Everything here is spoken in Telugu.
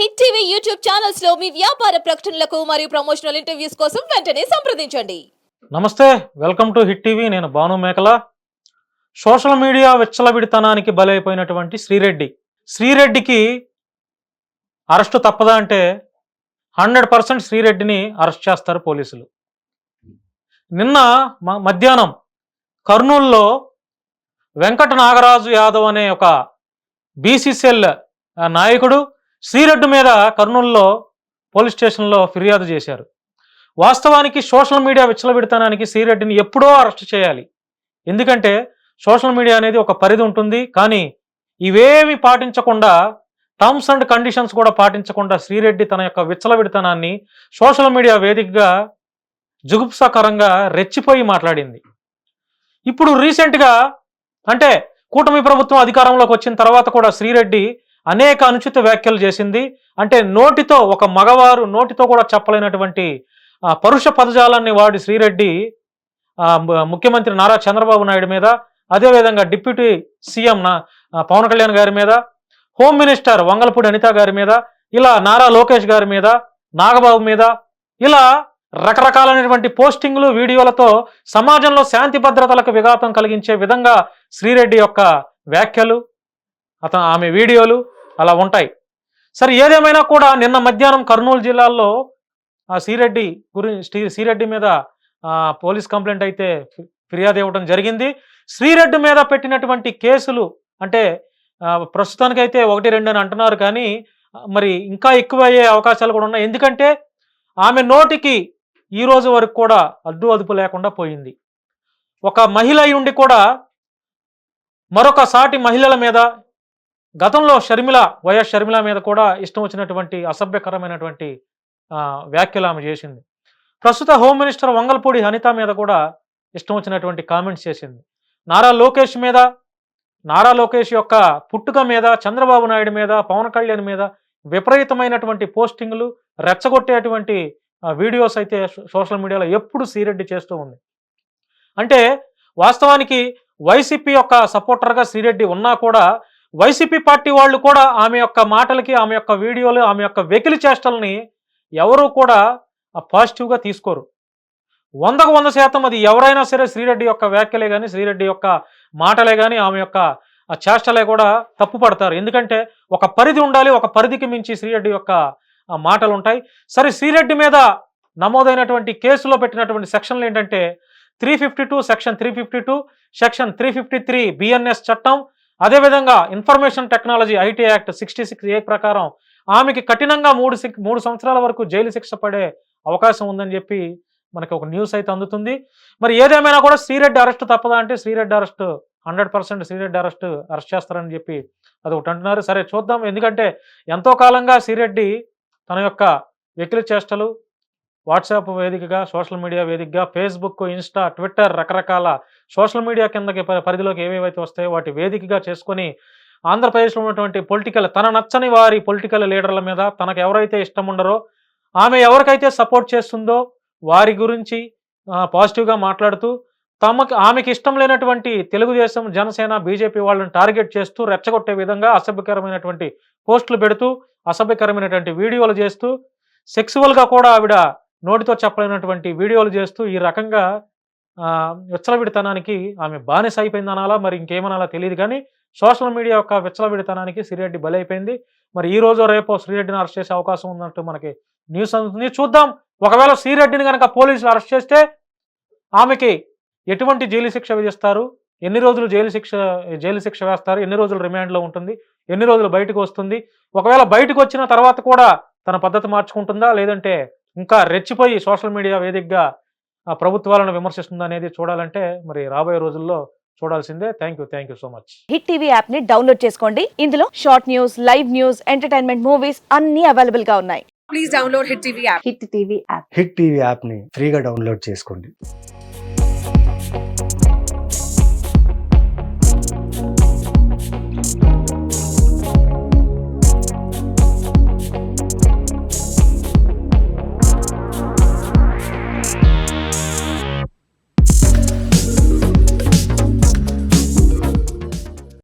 హిట్ టీవీ యూట్యూబ్ ఛానల్స్లో మీ వ్యాపార ప్రకటనలకు మరియు ప్రమోషనల్ ఇంటర్వ్యూస్ కోసం వెంటనే సంప్రదించండి. నమస్తే వెల్కమ్ టు హిట్ టీవీ. నేను భాను మేకల. సోషల్ మీడియా విచ్చలవిడితనానికి బలైపోయినటువంటి శ్రీరెడ్డి. శ్రీరెడ్డికి అరెస్టు తప్పదా అంటే హండ్రెడ్ పర్సెంట్ శ్రీరెడ్డిని అరెస్ట్ చేస్తారు పోలీసులు. నిన్న మ- మధ్యాహ్నం కర్నూలులో వెంకట నాగరాజు యాదవ్ అనే ఒక బీసీసీఎల్ నాయకుడు శ్రీరెడ్డి మీద కర్నూలులో పోలీస్ స్టేషన్లో ఫిర్యాదు చేశారు. వాస్తవానికి సోషల్ మీడియా విచ్చలవిడతనానికి శ్రీరెడ్డిని ఎప్పుడో అరెస్ట్ చేయాలి. ఎందుకంటే సోషల్ మీడియా అనేది ఒక పరిధి ఉంటుంది. కానీ ఇవేమి పాటించకుండా టర్మ్స్ అండ్ కండిషన్స్ కూడా పాటించకుండా శ్రీరెడ్డి తన యొక్క విచ్చలవిడితనాన్ని సోషల్ మీడియా వేదికగా జుగుప్సాకరంగా రెచ్చిపోయి మాట్లాడింది. ఇప్పుడు రీసెంట్గా అంటే కూటమి ప్రభుత్వం అధికారంలోకి వచ్చిన తర్వాత కూడా శ్రీరెడ్డి అనేక అనుచిత వ్యాఖ్యలు చేసింది. అంటే నోటితో ఒక మగవారు నోటితో కూడా చెప్పలేనటువంటి పరుష పదజాలాన్ని వాడి శ్రీరెడ్డి ముఖ్యమంత్రి నారా చంద్రబాబు నాయుడు మీద అదేవిధంగా డిప్యూటీ సీఎం నా పవన్ కళ్యాణ్ గారి మీద హోమ్ మినిస్టర్ వంగలపూడి అనిత గారి మీద ఇలా నారా లోకేష్ గారి మీద నాగబాబు మీద ఇలా రకరకాలైనటువంటి పోస్టింగ్లు వీడియోలతో సమాజంలో శాంతి భద్రతలకు విఘాతం కలిగించే విధంగా శ్రీరెడ్డి యొక్క వ్యాఖ్యలు అతను ఆమె వీడియోలు అలా ఉంటాయి. సరే ఏదేమైనా కూడా నిన్న మధ్యాహ్నం కర్నూలు జిల్లాలో ఆ శ్రీరెడ్డి గురి శ్రీ- శ్రీరెడ్డి మీద పోలీస్ కంప్లైంట్ అయితే ఫిర్యాదు ఇవ్వడం జరిగింది. శ్రీరెడ్డి మీద పెట్టినటువంటి కేసులు అంటే ప్రస్తుతానికైతే ఒకటి రెండు అని అంటున్నారు కానీ మరి ఇంకా ఎక్కువ అయ్యే అవకాశాలు కూడా ఉన్నాయి. ఎందుకంటే ఆమె నోటికి ఈ రోజు వరకు కూడా అడ్డు అదుపు లేకుండా పోయింది. ఒక మహిళ అయి ఉండి కూడా మరొక సాటి మహిళల మీద గతంలో షర్మిల వైఎస్ షర్మిల మీద కూడా ఇష్టం వచ్చినటువంటి అసభ్యకరమైనటువంటి వ్యాఖ్యలు ఆమె చేసింది. ప్రస్తుత హోమ్ మినిస్టర్ వంగల్పూడి అనిత మీద కూడా ఇష్టం వచ్చినటువంటి కామెంట్స్ చేసింది. నారా లోకేష్ మీద నారా లోకేష్ యొక్క పుట్టుక మీద చంద్రబాబు నాయుడు మీద పవన్ కళ్యాణ్ మీద విపరీతమైనటువంటి పోస్టింగ్లు రెచ్చగొట్టేటువంటి వీడియోస్ అయితే సోషల్ మీడియాలో ఎప్పుడు శ్రీరెడ్డి చేస్తూ ఉంది. అంటే వాస్తవానికి వైసీపీ యొక్క సపోర్టర్గా శ్రీరెడ్డి ఉన్నా కూడా వైసీపీ పార్టీ వాళ్ళు కూడా ఆమె యొక్క మాటలకి ఆమె యొక్క వీడియోలు ఆమె యొక్క వెకిలి చేష్టల్ని ఎవరూ కూడా ఆ పాజిటివ్గా తీసుకోరు. వందకు వంద శాతం అది ఎవరైనా సరే శ్రీరెడ్డి యొక్క వ్యాఖ్యలే కానీ శ్రీరెడ్డి యొక్క మాటలే కానీ ఆమె యొక్క ఆ చేష్టలే కూడా తప్పు పడతారు ఎందుకంటే ఒక పరిధి ఉండాలి ఒక పరిధికి మించి శ్రీరెడ్డి యొక్క ఆ మాటలు ఉంటాయి సరే శ్రీరెడ్డి మీద నమోదైనటువంటి కేసులో పెట్టినటువంటి సెక్షన్లు ఏంటంటే three fifty two section three fifty two section three fifty three BNS చట్టం అదేవిధంగా information technology IT act sixty six A ప్రకారం ఆమెకి కఠినంగా మూడు మూడు సంవత్సరాల వరకు జైలు శిక్ష పడే అవకాశం ఉందని చెప్పి మనకి ఒక న్యూస్ అయితే అందుతుంది. మరి ఏదేమైనా కూడా శ్రీరెడ్డి అరెస్ట్ తప్పదా అంటే Sri Reddy arrest hundred percent Sri Reddy arrest arrest చేస్తారని చెప్పి అది ఒకటి అంటున్నారు. సరే చూద్దాం. ఎందుకంటే ఎంతో కాలంగా శ్రీరెడ్డి తన యొక్క వ్యక్తుల చేష్టలు వాట్సాప్ వేదికగా సోషల్ మీడియా వేదికగా ఫేస్బుక్ ఇన్స్టా ట్విట్టర్ రకరకాల సోషల్ మీడియా కిందకి పరిధిలోకి ఏవేవైతే వస్తాయో వాటి వేదికగా చేసుకొని ఆంధ్రప్రదేశ్లో ఉన్నటువంటి పొలిటికల్ తన నచ్చని వారి పొలిటికల్ లీడర్ల మీద తనకు ఎవరైతే ఇష్టం ఉండరో ఆమె ఎవరికైతే సపోర్ట్ చేస్తుందో వారి గురించి పాజిటివ్గా మాట్లాడుతూ తమకు ఆమెకి ఇష్టం లేనటువంటి తెలుగుదేశం జనసేన బీజేపీ వాళ్ళని టార్గెట్ చేస్తూ రెచ్చగొట్టే విధంగా అసభ్యకరమైనటువంటి పోస్టులు పెడుతూ అసభ్యకరమైనటువంటి వీడియోలు చేస్తూ సెక్సువల్గా కూడా ఆవిడ నోటితో చెప్పలేనటువంటి వీడియోలు చేస్తూ ఈ రకంగా విచ్చలవిడితనానికి ఆమె బానిస అయిపోయింది అనాలా మరి ఇంకేమనాలా తెలియదు కానీ సోషల్ మీడియా యొక్క విచ్చలవిడితనానికి శ్రీరెడ్డి బలైపోయింది. మరి ఈ రోజు రేపో శ్రీరెడ్డిని అరెస్ట్ చేసే అవకాశం ఉన్నట్టు మనకి న్యూస్ అందుతుంది. చూద్దాం. ఒకవేళ శ్రీరెడ్డిని కనుక పోలీసులు అరెస్ట్ చేస్తే ఆమెకి ఎటువంటి జైలు శిక్ష విధిస్తారు? ఎన్ని రోజులు జైలు శిక్ష జైలు శిక్ష వేస్తారు? ఎన్ని రోజులు రిమాండ్లో ఉంటుంది? ఎన్ని రోజులు బయటకు వస్తుంది? ఒకవేళ బయటకు వచ్చిన తర్వాత కూడా తన పద్ధతి మార్చుకుంటుందా? లేదంటే ఇంకా రెచ్చిపోయి సోషల్ మీడియా వేదికగా ప్రభుత్వాలను విమర్శిస్తుందా అనేది చూడాలంటే మరి రాబోయే రోజుల్లో చూడాల్సిందే. Thank you thank you so much. Hit TV యాప్ని డౌన్లోడ్ చేసుకోండి. ఇందులో short news live news entertainment movies అన్ని అవైలబుల్గా ఉన్నాయి. Please download Hit TV app. Hit TV app hit TV యాప్ని ఫ్రీగా డౌన్లోడ్ చేసుకోండి.